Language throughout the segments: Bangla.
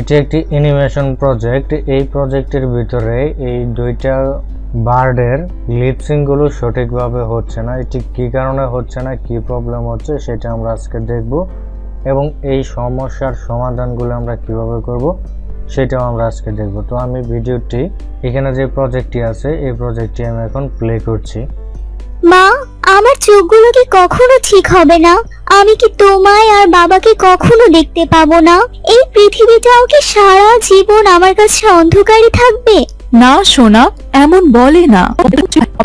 এটি একটি অ্যানিমেশন প্রজেক্ট এই প্রজেক্টের ভিতরে এই দুইটা বার্ডের লিপসিংগুলো সঠিকভাবে হচ্ছে না। এটি কী কারণে হচ্ছে না, কি প্রবলেম হচ্ছে সেটা আমরা আজকে দেখব এবং এই সমস্যার সমাধানগুলো আমরা কীভাবে করব সেটাও আমরা আজকে দেখব। তো আমি ভিডিওটি, এখানে যে প্রজেক্টটি আছে, এই প্রজেক্টটি আমি এখন প্লে করছি। মা আমার চোখগুলো কি কখনো ঠিক হবে না? আমি কি তোমায় আর বাবাকে কখনো দেখতে পাবো না? এই পৃথিবীটাও কি সারা জীবন আমার কাছে অন্ধকারই থাকবে? না সোনা এমন বলে না।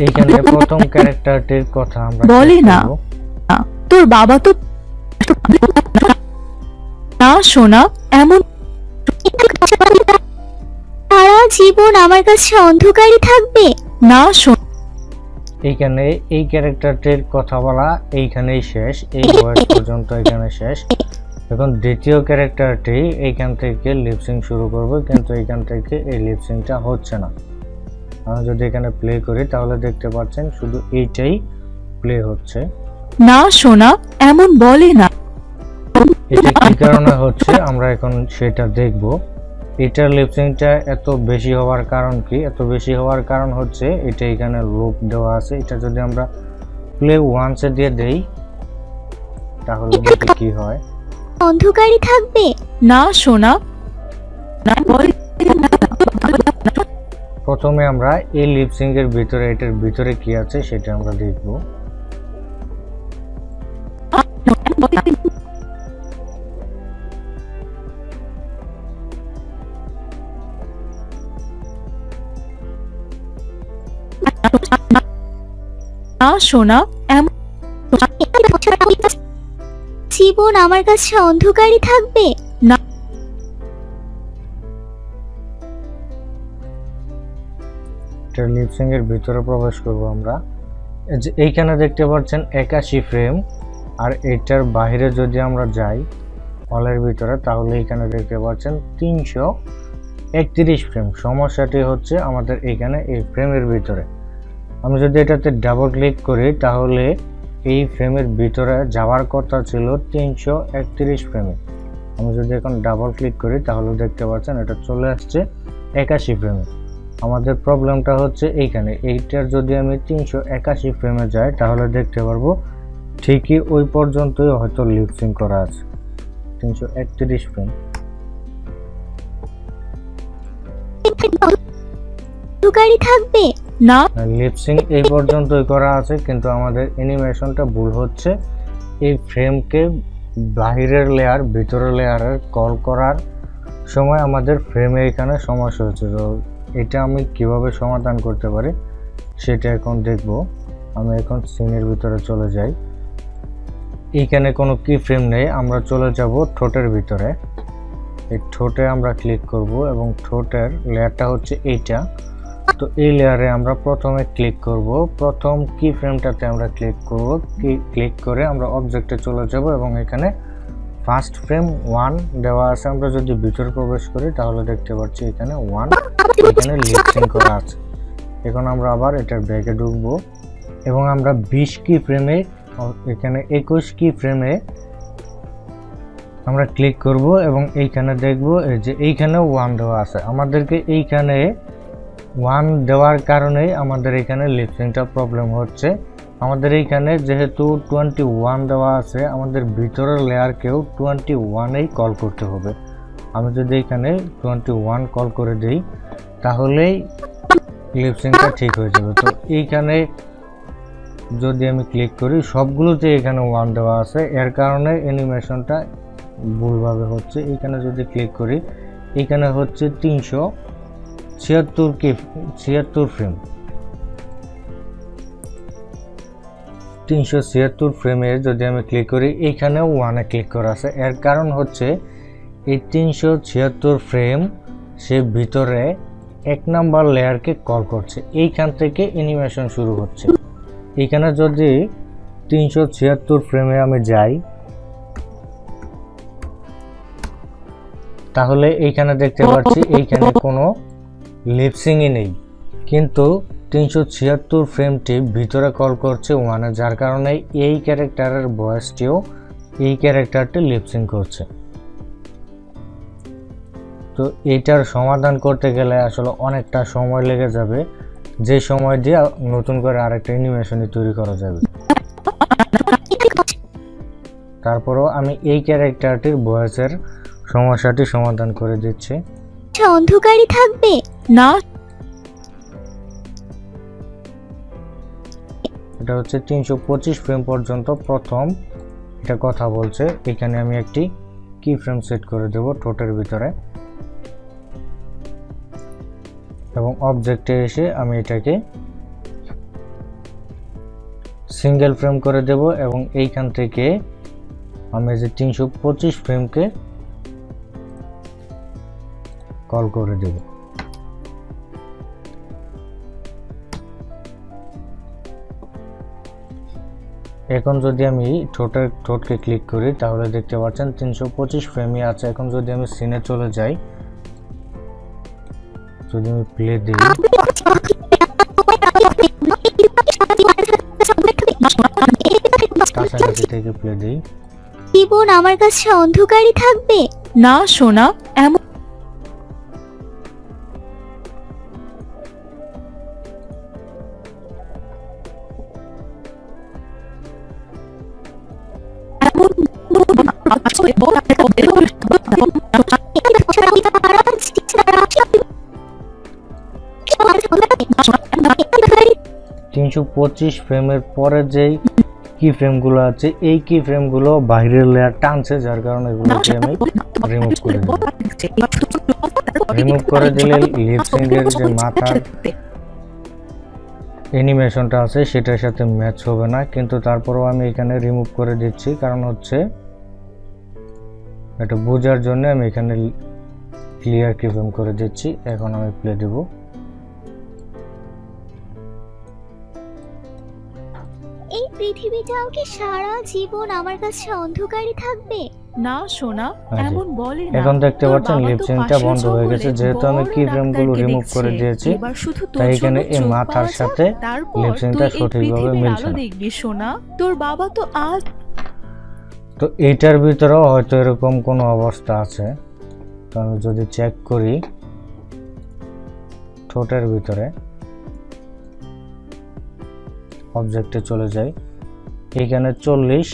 এইখানে প্রথম ক্যারেক্টারটির কথা আমরা বলে না। তোর বাবা তো না সোনা এমন সারা জীবন আমার কাছে অন্ধকারই থাকবে? না সোনা। এইখানে এই ক্যারেক্টারটির কথা বলা এইখানেই শেষ এই বয়স পর্যন্ত এখানে শেষ। এখন দ্বিতীয় ক্যারেক্টারটি এইখান থেকে লিপসিং শুরু করবে কিন্তু এইখান থেকে এই লিপসিংটা হচ্ছে না। আমি যদি এখানে প্লে করি তাহলে দেখতে পাচ্ছেন শুধু এইটাই প্লে হচ্ছে। না সোনা এমন বলে না। এটা কি কারণে হচ্ছে? আমরা এখন সেটা দেখব। এটার লিপসিংটা এত বেশি হওয়ার কারণ কি? এত বেশি হওয়ার কারণ হচ্ছে এটা এখানে লুপ দেওয়া আছে। এটা যদি আমরা প্লে ওয়ান্সে দিয়ে দেই তাহলে দেখি কি হয়? অন্ধকারই থাকবে। না সোনা। না বলে প্রথমে আমরা এই লিপসিং এর ভিতরে এটার ভিতরে কি আছে সেটা আমরা দেখব। না সোনা এমন জীবন আমার কাছে অন্ধকারই থাকবে। এটার লিপসিং এর ভিতরে প্রবেশ করব আমরা। যে এইখানে দেখতে পাচ্ছেন একাশি ফ্রেম আর এটার বাইরে যদি আমরা যাই হলের ভিতরে তাহলে এখানে দেখতে পাচ্ছেন তিনশো একত্রিশ ফ্রেম সমস্যাটি হচ্ছে আমাদের এখানে এই ফ্রেমের ভিতরে। আমি যদি এটাতে ডাবল ক্লিক করি, তাহলে এই ফ্রেমের ভিতরে যাওয়ার কথা ছিল তিনশো একত্রিশ ফ্রেমে আমি যদি এখন ডাবল ক্লিক করি, তাহলে দেখতে পাচ্ছেন এটা চলে আসছে একাশি ফ্রেমে আমাদের প্রবলেমটা হচ্ছে এইখানে, এইটার যদি আমি তিনশো একাশি ফ্রেমে যাই, তাহলে দেখতে পারব ঠিকই ওই পর্যন্তই হয়তো লিপসিং করা আছে, তিনশো একত্রিশ ফ্রেম থাকবে? না। লিপসিং এই পর্যন্তই করা আছে, কিন্তু আমাদের অ্যানিমেশনটা ভুল হচ্ছে। এই ফ্রেমকে বাহিরের লেয়ার ভিতরের লেয়ারের কল করার সময় আমাদের ফ্রেমে এখানে সমস্যা হচ্ছে তো এটা আমি কীভাবে সমাধান করতে পারি, সেটা এখন দেখব। আমি এখন সিনের ভিতরে চলে যাই। এইখানে কোনো কি ফ্রেম নেই, আমরা চলে যাব ঠোঁটের ভিতরে। এই ঠোঁটে আমরা ক্লিক করব এবং ঠোঁটের লেয়ারটা হচ্ছে এইটা। তো এই লেয়ারে আমরা প্রথমে ক্লিক করব। প্রথম কি ফ্রেমটাতে আমরা ক্লিক করব। ক্লিক করে আমরা অবজেক্টে চলে যাব এবং এখানে ফার্স্ট ফ্রেম ওয়ান দেওয়া আছে। আমরা যদি ভিতরে প্রবেশ করি, তাহলে দেখতে পাচ্ছি এখানে ওয়ান এখানে লিপসিং করা আছে। এখন আমরা আবার এটার ব্যাগে ঢুকবো এবং আমরা বিশ কি ফ্রেমে এখানে একুশ কি ফ্রেমে আমরা ক্লিক করব এবং এইখানে দেখব যে এইখানে ওয়ান দেওয়া আছে। আমাদেরকে এইখানে ওয়ান দেওয়ার কারণেই আমাদের এখানে লিপসিংটা প্রবলেম হচ্ছে। আমাদের এইখানে যেহেতু টোয়েন্টি ওয়ান দেওয়া আছে, আমাদের ভিতরের লেয়ারকেও টোয়েন্টি ওয়ানেই কল করতে হবে। আমি যদি এখানে টোয়েন্টি ওয়ান কল করে দিই, তাহলেই লিপসিংটা ঠিক হয়ে যাবে। তো এইখানে যদি আমি ক্লিক করি সবগুলোতে এখানে ওয়ান দেওয়া আছে, এর কারণে অ্যানিমেশনটা ভুলভাবে হচ্ছে। এইখানে যদি ক্লিক করি, এখানে হচ্ছে তিনশো। ছিয়াত্তর কে, ছিয়াত্তর ফ্রেম তিনশো ছিয়াত্তর ফ্রেমে যদি আমি ক্লিক করি, এইখানেও ওয়ানে ক্লিক করা আছে। এর কারণ হচ্ছে, এই তিনশো ছিয়াত্তর ফ্রেম সে ভিতরে এক নাম্বার লেয়ারকে কল করছে। এইখান থেকে অ্যানিমেশন শুরু হচ্ছে। এইখানে যদি তিনশো ছিয়াত্তর ফ্রেমে আমি যাই, তাহলে এইখানে দেখতে পাচ্ছি, এইখানে কোনো লিপসিংই নেই। কিন্তু তিনশো ছিয়াত্তর ফ্রেমটি ভিতরে কল করছে ওয়ানে, যার কারণে এই ক্যারেক্টারের বয়সটিও এই ক্যারেক্টারটি লিপসিং করছে। তো এইটার সমাধান করতে গেলে আসলে অনেকটা সময় লেগে যাবে। যে সময় দিয়ে নতুন করে আরেকটা অ্যানিমেশনই তৈরি করা যাবে। তারপরেও আমি এই ক্যারেক্টারটির বয়সের সমস্যাটি সমাধান করে দিচ্ছি। অন্ধকারই থাকবে। না। এটা হচ্ছে তিনশো পঁচিশ ফ্রেম পর্যন্ত প্রথম এটা কথা বলছে। এখানে আমি একটি কি ফ্রেম সেট করে দেব ঠোঁটের ভিতরে। এবং অবজেক্টে এসে আমি এটাকে সিঙ্গেল ফ্রেম করে দেব এবং এইখান থেকে আমি যে তিনশো পঁচিশ ফ্রেমকে কল করে দেব। এখন যদি আমি ঠোঁটের ঠোঁটকে ক্লিক করি তাহলে দেখতে পাচ্ছেন তিনশো পঁচিশ ফ্রেমই আছে। এখন যদি আমি সিনে চলে যাই যদি আমি প্লে দিই কাছাকাছি থেকে প্লে দিই। জীবন আমার কাছে অন্ধকারই থাকবে। না সোনা এমন তিনশো পঁচিশ ফ্রেমের পরে যেই কি ফ্রেমগুলো আছে এই কি ফ্রেমগুলো বাইরের লেয়ার টানছে যার কারণে এগুলোকে আমি রিমুভ করে দিই রিমুভ করে দিলে লিপসিংয়ের যে মাথার অ্যানিমেশনটা আছে সেটার সাথে ম্যাচ হবে না কিন্তু তারপরেও আমি এখানে রিমুভ করে দিচ্ছি কারণ হচ্ছে এটা বোঝার জন্য আমি এখানে ক্লিয়ার কিফেম করে দিচ্ছি। এখন আমি প্লে দেব। এই পৃথিবীটাও কি সারা জীবন আমার কাছে অন্ধকারই থাকবে? না সোনা এমন বলে না। এখন দেখতে পাচ্ছেন লিপসিংটা বন্ধ হয়ে গেছে। যেহেতু আমি কি ফ্রেমগুলো রিমুভ করে দিয়েছি এবার শুধু তোর তাই এখানে এই মাথার সাথে লিপসিংটা সঠিকভাবে মিলছে আলো না। দেখবি সোনা। তোর বাবা তো আজ তো এইটার ভিতরেও হয়তো এরকম কোনো অবস্থা আছে। তো আমি যদি চেক করি, ঠোঁটের ভিতরে অবজেক্টে চলে যাই। এইখানে চল্লিশ,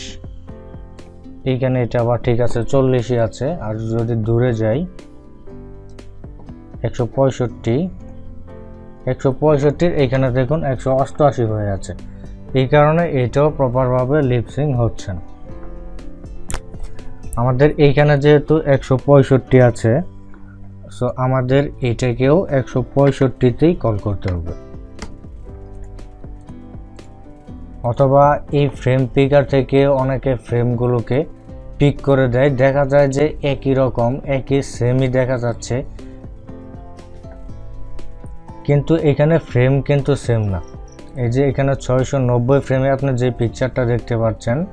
এইখানে এটা আবার ঠিক আছে, চল্লিশই আছে। আর যদি দূরে যাই, একশো পঁয়ষট্টি, একশো পঁয়ষট্টির এইখানে দেখুন একশো অষ্টআশি হয়ে আছে। এই কারণে এটাও প্রপারভাবে লিপসিং হচ্ছে না। আমাদের এইখানে যেহেতু একশো পঁয়ষট্টি আছে সো আমাদের এটাকেও একশো পঁয়ষট্টিতেই কল করতে হবে। অথবা এই ফ্রেম পিকার থেকে অনেকে ফ্রেমগুলোকে পিক করে দেয়। দেখা যায় যে একই রকম, একই সেমই দেখা যাচ্ছে। কিন্তু এখানে ফ্রেম কিন্তু সেম না। এই যে এখানে ছয়শো নব্বই ফ্রেমে আপনি যে পিকচারটা দেখতে পাচ্ছেন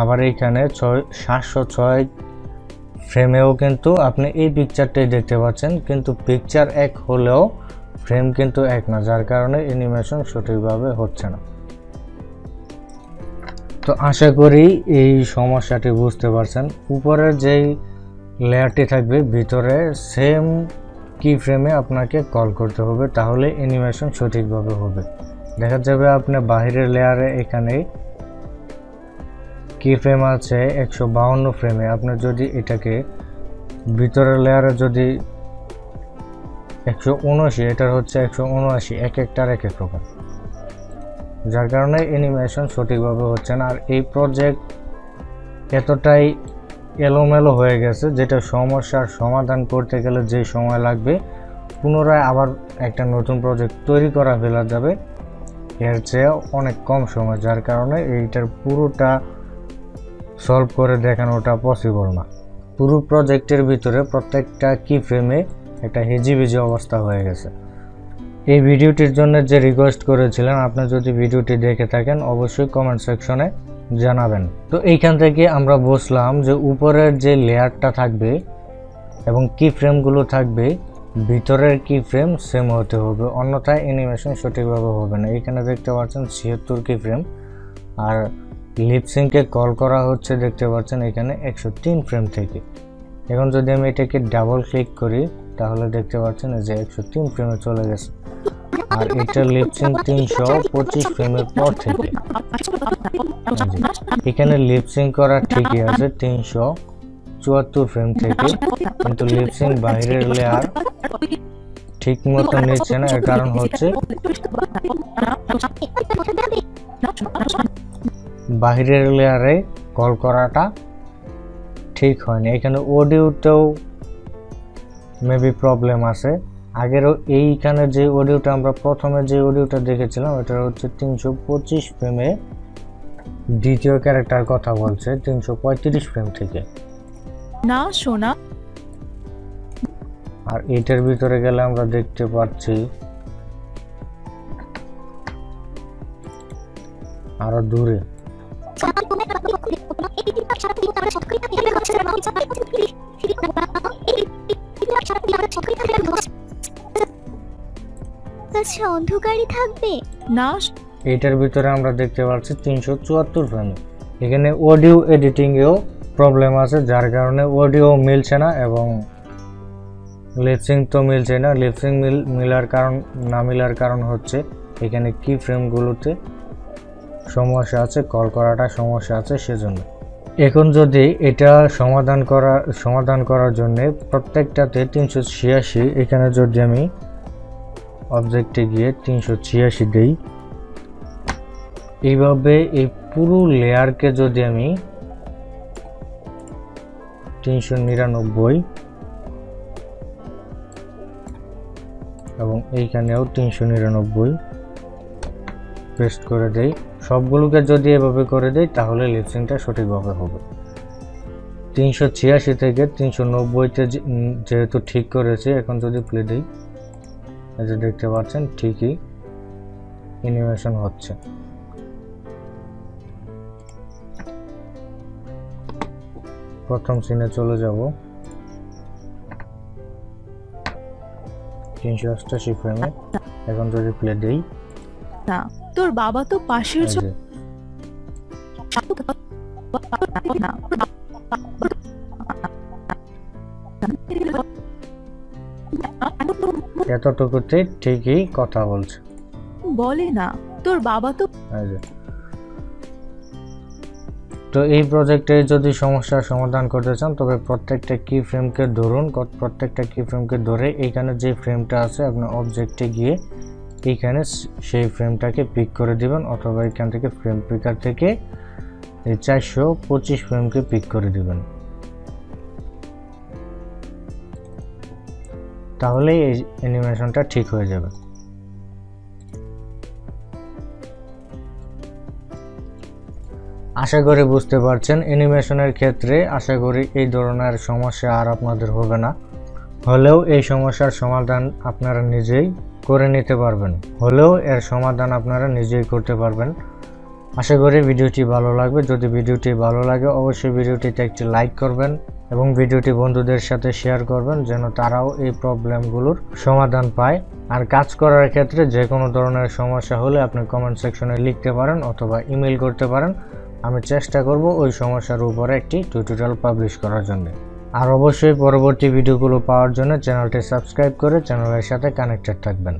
আবার এইখানে ছয়, সাতশো ছয় ফ্রেমেও কিন্তু আপনি এই পিকচারটাই দেখতে পাচ্ছেন। কিন্তু পিকচার এক হলেও ফ্রেম কিন্তু এক না, যার কারণে অ্যানিমেশন সঠিকভাবে হচ্ছে না। তো আশা করি এই সমস্যাটি বুঝতে পারছেন। উপরের যেই লেয়ারটি থাকবে, ভিতরে সেম কি ফ্রেমে আপনাকে কল করতে হবে, তাহলে অ্যানিমেশন সঠিকভাবে হবে। দেখা যাবে আপনি বাহিরের লেয়ারে এখানে কি ফ্রেম আছে? একশো বাউন্ন ফ্রেমে আপনি যদি এটাকে ভিতরের লেয়ারে যদি একশো উনআশি, এটার হচ্ছে একশো উনআশি, এক একটার এক এক রকম। যার কারণে অ্যানিমেশন সঠিকভাবে হচ্ছে না। আর এই প্রজেক্ট এতটাই এলোমেলো হয়ে গেছে যেটা সমস্যার সমাধান করতে গেলে যে সময় লাগবে, পুনরায় আবার একটা নতুন প্রজেক্ট তৈরি করা ফেলা যাবে। এর চেয়ে অনেক কম সময়, যার কারণে এইটার পুরোটা সলভ করে দেখানোটা পসিবল না। পুরো প্রজেক্টের ভিতরে প্রত্যেকটা কি ফ্রেমে একটা হেজিবিজি অবস্থা হয়ে গেছে। এই ভিডিওটির জন্য যে রিকোয়েস্ট করেছিলেন, আপনি যদি ভিডিওটি দেখে থাকেন, অবশ্যই কমেন্ট সেকশনে জানাবেন। তো এইখান থেকে আমরা বসলাম যে উপরের যে লেয়ারটা থাকবে এবং কি ফ্রেমগুলো থাকবে, ভিতরের কি ফ্রেম সেম হতে হবে, অন্যথায় অ্যানিমেশন সঠিকভাবে হবে না। এখানে দেখতে পাচ্ছেন ছিয়াত্তর কি ফ্রেম আর লিপসিংকে কল করা হচ্ছে, দেখতে পাচ্ছেন এখানে একশো তিন ফ্রেম থেকে। এখন যদি আমি এটাকে ডাবল ক্লিক করি, তাহলে দেখতে পাচ্ছেন যে একশো তিন ফ্রেমে চলে গেছে। আর এটা লিপসিং তিনশো পঁচিশ ফ্রেমের পর থেকে। এখানে লিপসিং করা ঠিকই আছে, তিনশো চুয়াত্তর ফ্রেম থেকে। কিন্তু লিপসিং বাইরের লেয়ার ঠিক মতো নিচ্ছে না, এর কারণ হচ্ছে বাহিরের লেয়ারে কল করাটা ঠিক হয়নি। এখানে অডিওতেও মেবি প্রবলেম আছে। আগেরও এইখানে যে অডিওটা আমরা প্রথমে যে অডিওটা দেখেছিলাম এটা হচ্ছে তিনশো পঁচিশ ফ্রেমে দ্বিতীয় ক্যারেক্টার কথা বলছে তিনশো পঁয়ত্রিশ ফ্রেম থেকে। না শোনা আর এটার ভিতরে গেলে আমরা দেখতে পাচ্ছি আরও দূরে। আচ্ছা অন্ধকারই থাকবে। না এটার ভিতরে আমরা দেখতে পাচ্ছি তিনশো চুয়াত্তর ফ্রেমে এখানে অডিও এডিটিংয়েও প্রবলেম আছে যার কারণে অডিও মিলছে না এবং লিপসিং তো মিলছে না। লিপসিং মিল মিলার কারণ না মিলার কারণ হচ্ছে এখানে কি ফ্রেমগুলোতে সমস্যা আছে কল করাটা সমস্যা আছে সেজন্য। এখন যদি এটা সমাধান করা, সমাধান করার জন্য প্রত্যেকটাতে তিনশো ছিয়াশি, এখানে যদি আমি অবজেক্টে গিয়ে তিনশো ছিয়াশি দিই, এইভাবে এই পুরো লেয়ারকে যদি আমি তিনশো নিরানব্বই এবং এইখানেও তিনশো নিরানব্বই পেস্ট করে দেই সবগুলোকে যদি এভাবে করে দেই, তাহলে লিপসিংটা সঠিকভাবে হবে। তিনশো ছিয়াশি থেকে তিনশো নব্বইতে যেহেতু ঠিক করেছে, এখন যদি প্লে দিই যে দেখতে পাচ্ছেন, ঠিকই অ্যানিমেশন হচ্ছে। প্রথম সিনে চলে যাব। তিনশো অষ্টাশি ফ্রেমে এখন যদি প্লে দিই তোর বাবা তো পাশের এতটুকুতে ঠিকই কথা বলছে। বলে না তোর বাবা তো তো এই প্রজেক্টে যদি সমস্যার সমাধান করতে চান তবে প্রত্যেকটা কি ফ্রেমকে ধরুন প্রত্যেকটা কি ফ্রেমকে ধরে এইখানে যে ফ্রেমটা আছে আপনার অবজেক্টে গিয়ে এইখানে সেই ফ্রেমটাকে পিক করে দিবেন অথবা এখান থেকে ফ্রেম পিকার থেকে এই চারশো পঁচিশ ফ্রেমকে পিক করে দিবেন। তাহলেই এই অ্যানিমেশনটা ঠিক হয়ে যাবে। আশা করি বুঝতে পারছেন অ্যানিমেশনের ক্ষেত্রে আশা করি এই ধরনের সমস্যা আর আপনাদের হবে না। হলেও এই সমস্যার সমাধান আপনারা নিজেই করে নিতে পারবেন। হলেও এর সমাধান আপনারা নিজেই করতে পারবেন। আশা করি ভিডিওটি ভালো লাগবে। যদি ভিডিওটি ভালো লাগে, অবশ্যই ভিডিওটিতে একটি লাইক করবেন এবং ভিডিওটি বন্ধুদের সাথে শেয়ার করবেন যেন তারাও এই প্রবলেমগুলোর সমাধান পায়। আর কাজ করার ক্ষেত্রে যে কোনো ধরনের সমস্যা হলে আপনি কমেন্ট সেকশনে লিখতে পারেন অথবা ইমেল করতে পারেন। আমি চেষ্টা করব ওই সমস্যার উপরে একটি টিউটোরিয়াল পাবলিশ করার জন্য। আর অবশ্যই পরবর্তী ভিডিওগুলো পাওয়ার জন্য চ্যানেলটি সাবস্ক্রাইব করে চ্যানেলের সাথে কানেক্টেড থাকবেন।